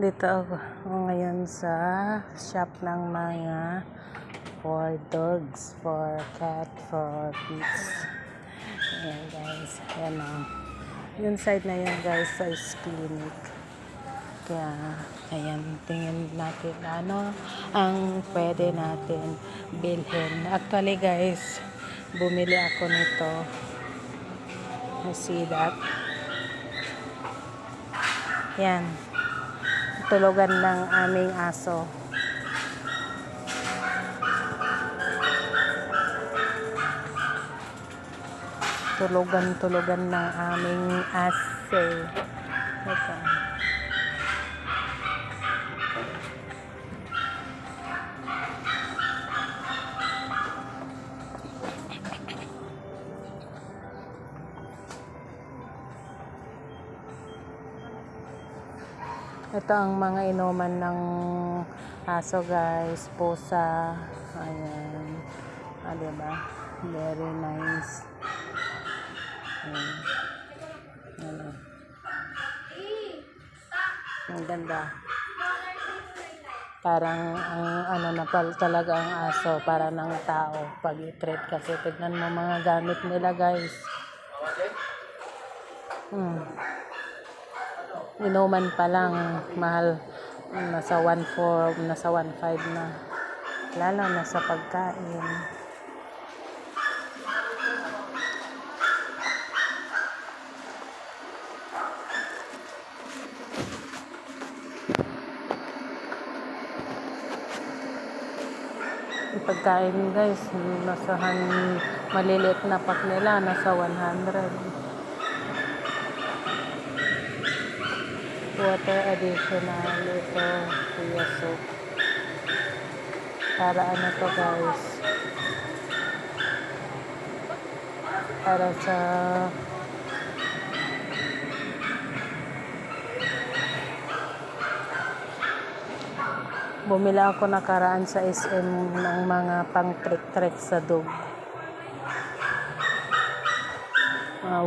Dito ako ngayon sa shop ng mga for dogs, for cat, for pets. Ayan guys, ayan o. Yung side na yan guys is clinic. Kaya, ayan, tingin natin ano ang pwede natin bilhin. Actually guys, bumili ako nito. You see that? Yan. Tulugan ng aming aso. Tulugan-tulugan ng aming aso. Ito. Ito ang mga inuman ng aso guys. Pusa. Ayan. Ah, diba? Very nice. Ayan. Ano. Ang ganda. Parang ang ano na pal talaga ang aso para ng tao pag i-treat kasi tignan mo mga gamit nila guys. Hmm. Inuman pa lang mahal. Nasa 1.4 nasa 1.5 na. Lalo na sa pagkain. Pagkain guys nasa han, maliliit na pack nila nasa 100 water additional ito kuya soup para ano to guys? Para sa bumila ako nakaraan sa SM ng mga pang trek trek sa dog. Mga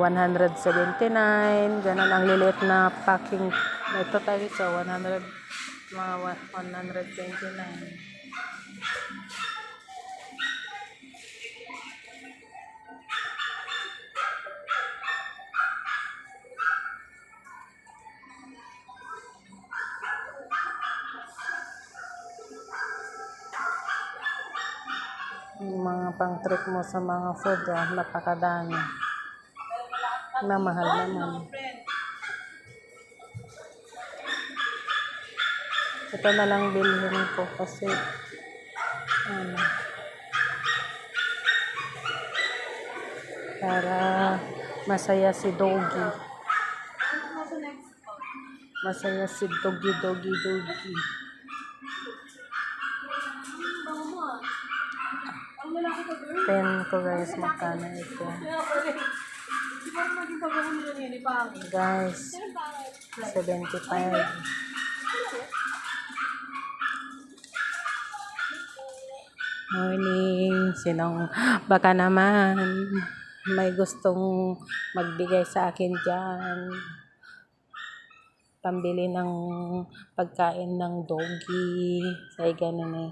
179 ganun. Ang liliit na packing ito tayo sa 100 mga wa- 129 yung mga pang trek mo sa mga food ah, napakadami. Na mahal naman ito na lang bilhin ko kasi ano para masaya si Doggy. Masaya si Doggy Doggy Doggy. Pen ko guys magkano ito? Guys 75 Morning. Sinong baka naman may gustong magbigay sa akin dyan. Pambili ng pagkain ng doggy. Say ganun eh.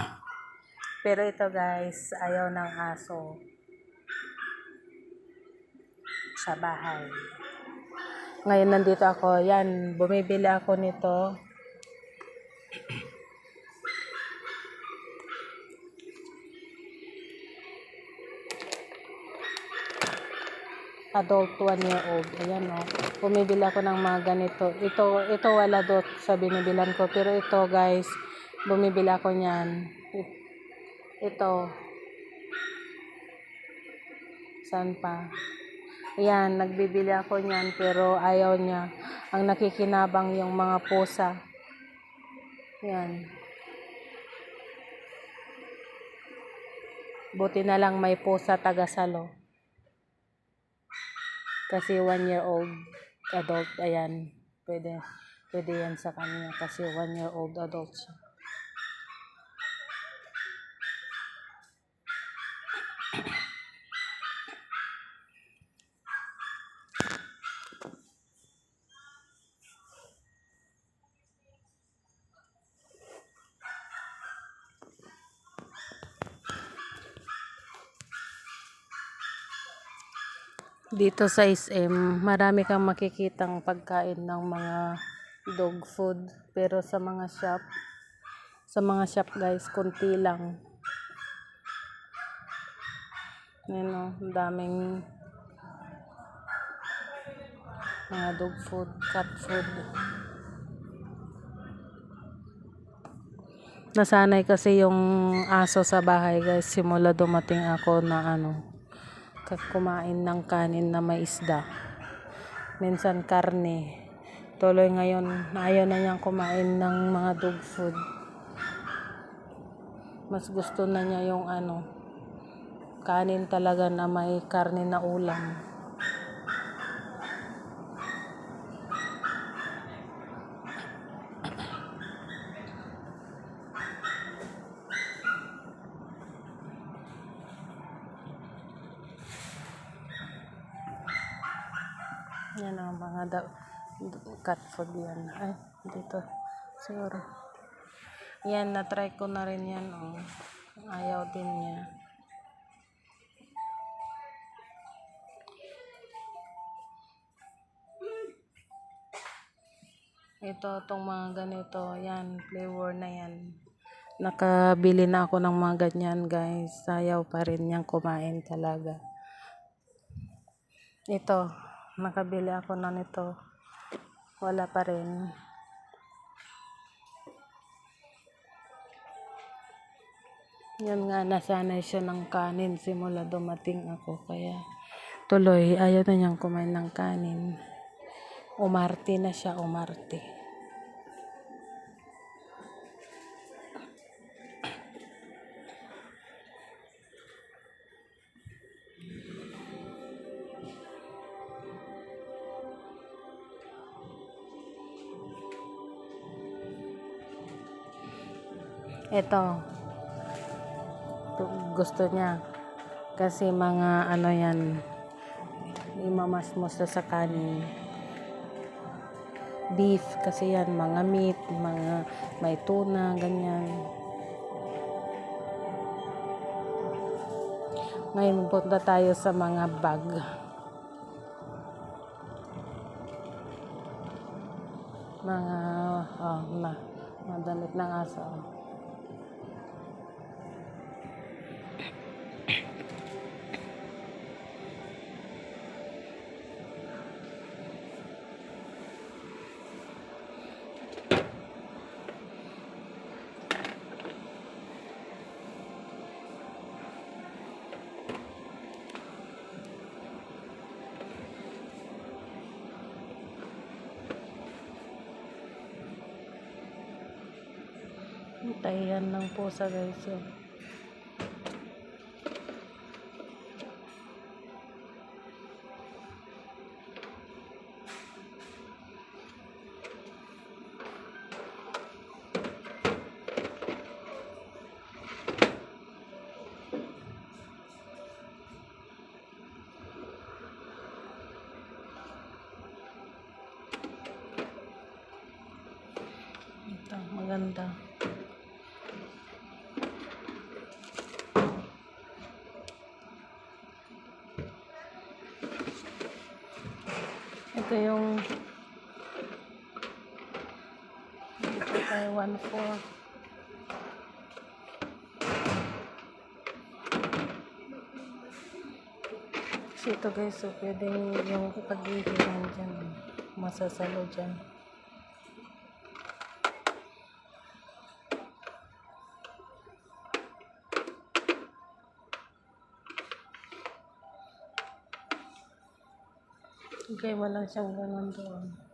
Pero ito guys, ayaw ng aso. Sa bahay. Ngayon nandito ako. Yan, bumibili ako nito. Adult 1 year old. Ayan o. Bumibili ako ng mga ganito. Ito, ito wala dot sa binibilan ko. Pero ito guys, bumibili ako niyan. It- Ito. Saan pa? Ayan, nagbibili ako niyan pero ayaw niya. Ang nakikinabang yung mga pusa. Ayan. Buti na lang may pusa taga-salo. Kasi one year old adult, ayan, pwede, pwede yan sa kanya kasi one year old adult siya. Dito sa SM, marami kang makikitang pagkain ng mga dog food. Pero sa mga shop, sa mga shop guys, konti lang. Yan o, ang daming mga dog food, cat food. Nasanay kasi yung aso sa bahay guys simula dumating ako na ano kumain ng kanin na may isda. Minsan karne. Tuloy ngayon ayaw na niyang kumain ng mga dog food. Mas gusto na niya yung ano kanin talaga na may karne na ulam. Yan ang mga da- cat food yan. Ay, dito. Siguro. Yan, na-try ko na rin yan. Oh. Ayaw din niya. Ito, itong mga ganito. Yan, flavor na yan. Nakabili na ako ng mga ganyan, guys. Sayaw pa rin niyang kumain talaga. Ito, nakabili ako na nito. Wala pa rin. Yan nga, nasanay siya ng kanin simula dumating ako. Kaya tuloy, ayaw na niyang kumain ng kanin. Umarte na siya, umarte. Ito, ito, gusto niya. Kasi mga ano yan, imamas mo sa kanin. Beef, kasi yan, mga meat, mga may tuna, ganyan. Ngayon, punta tayo sa mga bag. Mga, oh, na, mga damit ng aso. Tayan ng pusa guys yun. Ito, maganda. Ito yung dito tayo 1.4 kasi ito guys so pwedeng yung paghihilan dyan masasalo dyan Okay, wala siyang ganun doon.